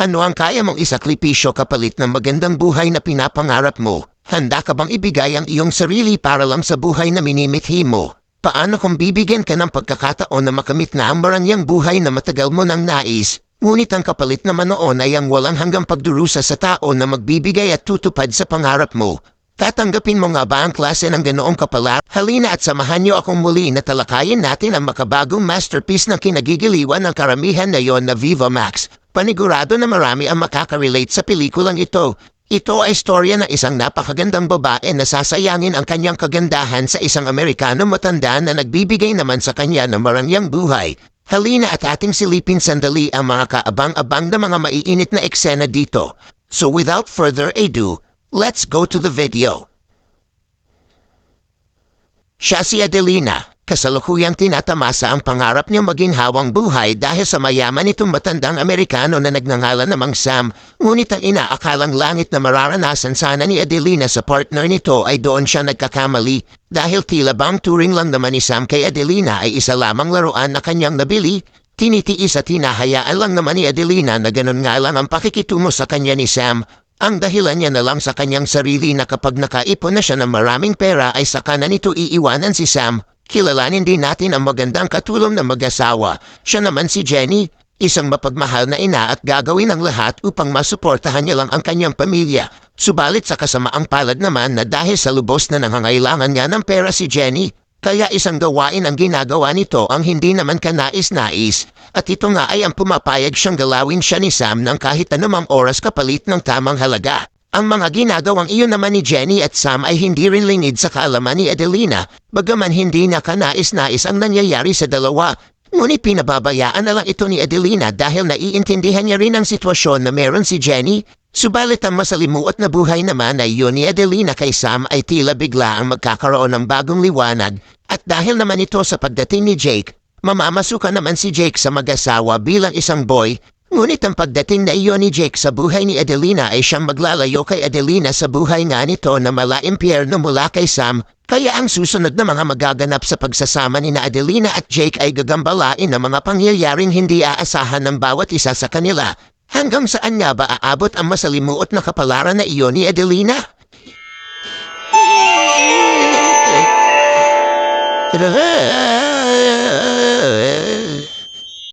Ano ang kaya mong isakripisyo kapalit ng magandang buhay na pinapangarap mo? Handa ka bang ibigay ang iyong sarili para lang sa buhay na minimithi mo? Paano kung bibigyan ka ng pagkakataon na makamit na ang maranyang buhay na matagal mo nang nais? Ngunit ang kapalit naman noon ay ang walang hanggang pagdurusa sa tao na magbibigay at tutupad sa pangarap mo. Tatanggapin mo nga ba ang klase ng ganoong kapala? Halina at samahan niyo akong muli na talakayin natin ang makabagong masterpiece ng kinagigiliwan ng karamihan na yon na Viva Max. Panigurado na marami ang makaka-relate sa pelikulang ito. Ito ay istorya ng isang napakagandang babae na sasayangin ang kanyang kagandahan sa isang Amerikano matanda na nagbibigay naman sa kanya ng marangyang buhay. Halina at ating silipin sandali ang mga kaabang-abang na mga maiinit na eksena dito. So without further ado, let's go to the video. Siya si Adelina. Kasalukuyang tinatamasa ang pangarap niyang maging hawang buhay dahil sa mayaman nitong matandang Amerikano na nagngangalan namang Sam. Ngunit ang inaakalang langit na mararanasan sana ni Adelina sa partner nito ay doon siya nagkakamali dahil tila bang turing lang naman ni Sam kay Adelina ay isa lamang laruan na kanyang nabili. Tinitiis at hinahayaan lang naman ni Adelina na ganun nga lang ang pakikitungo sa kanya ni Sam ang dahilan niya na lang sa kanyang sarili na kapag nakaipon na siya ng maraming pera ay saka na nito iiwanan si Sam. Kilalanin din natin ang magandang katulong na mag-asawa. Siya naman si Jenny, isang mapagmahal na ina at gagawin ang lahat upang masuportahan niya lang ang kanyang pamilya. Subalit sa kasamaang palad naman na dahil sa lubos na nangangailangan niya ng pera si Jenny, kaya isang gawain ang ginagawa nito ang hindi naman kanais-nais. At ito nga ay ang pumapayag siyang galawin siya ni Sam ng kahit anumang oras kapalit ng tamang halaga. Ang mga ginagawang iyon naman ni Jenny at Sam ay hindi rin lingid sa kaalaman ni Adelina, bagaman hindi na kanais-nais ang nangyayari sa dalawa. Ngunit pinababayaan na lang ito ni Adelina dahil naiintindihan niya rin ang sitwasyon na meron si Jenny. Subalit ang masalimuot na buhay naman ay yun ni Adelina kay Sam ay tila bigla ang magkakaroon ng bagong liwanag at dahil naman ito sa pagdating ni Jake, mamamasukan naman si Jake sa mag-asawa bilang isang boy Ngunit ang pagdating na iyon ni Jake sa buhay ni Adelina ay siyang maglalayo kay Adelina sa buhay nga nito na mala impyerno mula kay Sam, kaya ang susunod na mga magaganap sa pagsasama ni na Adelina at Jake ay gagambalain ng mga pangyayaring hindi aasahan ng bawat isa sa kanila. Hanggang saan nga ba aabot ang masalimuot na kapalaran na iyon ni Adelina?